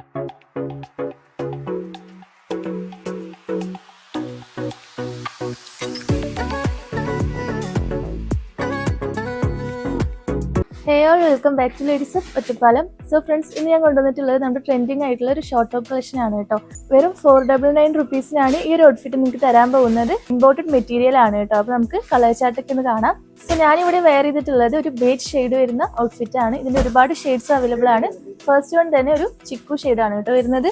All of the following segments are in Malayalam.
Hey all welcome back to ladies of Ottapalam so friends ഇന്ന് ഞാൻ കൊണ്ടുവന്നിട്ടുള്ളത് നമ്മുടെ ട്രെൻഡിങ് ആയിട്ടുള്ള ഒരു ഷോർട്ട് ടോപ്പ് കളക്ഷൻ ആണ് കേട്ടോ. വെറും ഫോർ ഡബിൾ നയൻ റുപ്പീസിനാണ് ഈ ഒരു ഔട്ട്ഫിറ്റ് നിങ്ങൾക്ക് തരാൻ പോകുന്നത്. ഇമ്പോർട്ടന്റ് മെറ്റീരിയൽ ആണ് കേട്ടോ. അപ്പോൾ നമുക്ക് കളർ ചാർട്ടൊക്കെ ഒന്ന് കാണാം. സോ ഞാനിവിടെ വെയർ ചെയ്തിട്ടുള്ളത് ഒരു ബേജ് ഷെയ്ഡ് വരുന്ന ഔട്ട്ഫിറ്റ് ആണ്. ഇതിന്റെ ഒരുപാട് ഷെയ്ഡ്സ് അവൈലബിൾ ആണ്. ഫസ്റ്റ് വൺ തന്നെ ഒരു ചിക്കു ആണ് കേട്ടോ വരുന്നത്.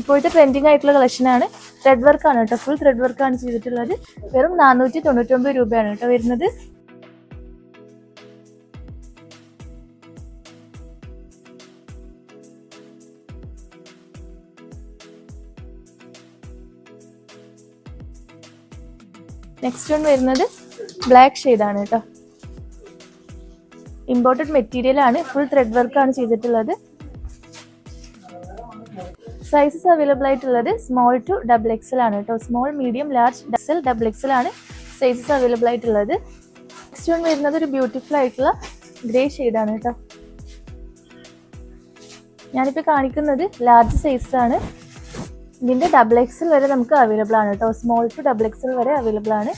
ഇപ്പോഴത്തെ ട്രെൻഡിങ് ആയിട്ടുള്ള കളക്ഷൻ ആണ്. ത്രെഡ് വർക്കാണ് കേട്ടോ. ഫുൾ ത്രെഡ് വർക്കാണ് ചെയ്തിട്ടുള്ളത്. വെറും നാനൂറ്റി തൊണ്ണൂറ്റൊമ്പത് രൂപയാണ് കേട്ടോ വരുന്നത്. നെക്സ്റ്റ് വൺ വരുന്നത് ബ്ലാക്ക് ആണ് കേട്ടോ. ഇമ്പോർട്ടഡ് മെറ്റീരിയൽ ആണ്. ഫുൾ ത്രെഡ് ആണ് ചെയ്തിട്ടുള്ളത്. സൈസസ് അവൈലബിൾ ആയിട്ടുള്ളത് സ്മോൾ ടു ഡബിൾ എക്സൽ ആണ് കേട്ടോ. Small medium large XL double XL ആണ് സൈസസ് അവൈലബിൾ ആയിട്ടുള്ളത്. നെക്സ്റ്റ് വൺ വരുന്നത് ഒരു ബ്യൂട്ടിഫുൾ ആയിട്ടുള്ള ഗ്രേ ആണ് കേട്ടോ. ഞാനിപ്പോൾ കാണിക്കുന്നത് ലാർജ് സൈസ് ആണ് ഇതിന്റെ ഡബിൾ എക്സൽ വരെ നമുക്ക് അവൈലബിൾ ആണ് കേട്ടോ. സ്മോൾ ടു ഡബിൾ എക്സൽ വരെ അവൈലബിൾ ആണ്.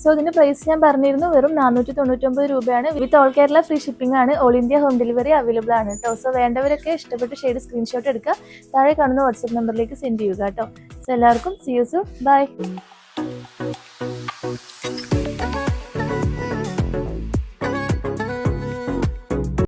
സോ ഇതിന്റെ പ്രൈസ് ഞാൻ പറഞ്ഞിരുന്നു വെറും നാനൂറ്റി തൊണ്ണൂറ്റൊമ്പത് രൂപയാണ്. With all Kerala free shipping ആണ്. All India home delivery available ആണ് കേട്ടോ സോ വേണ്ടവരൊക്കെ ഇഷ്ടപ്പെട്ട ഷെയ്ഡ് സ്ക്രീൻഷോട്ട് എടുക്കുക. താഴെ കാണുന്ന വാട്സ്ആപ്പ് നമ്പറിലേക്ക് സെൻഡ് ചെയ്യുക കേട്ടോ സോ എല്ലാവർക്കും സി യു സു ബൈ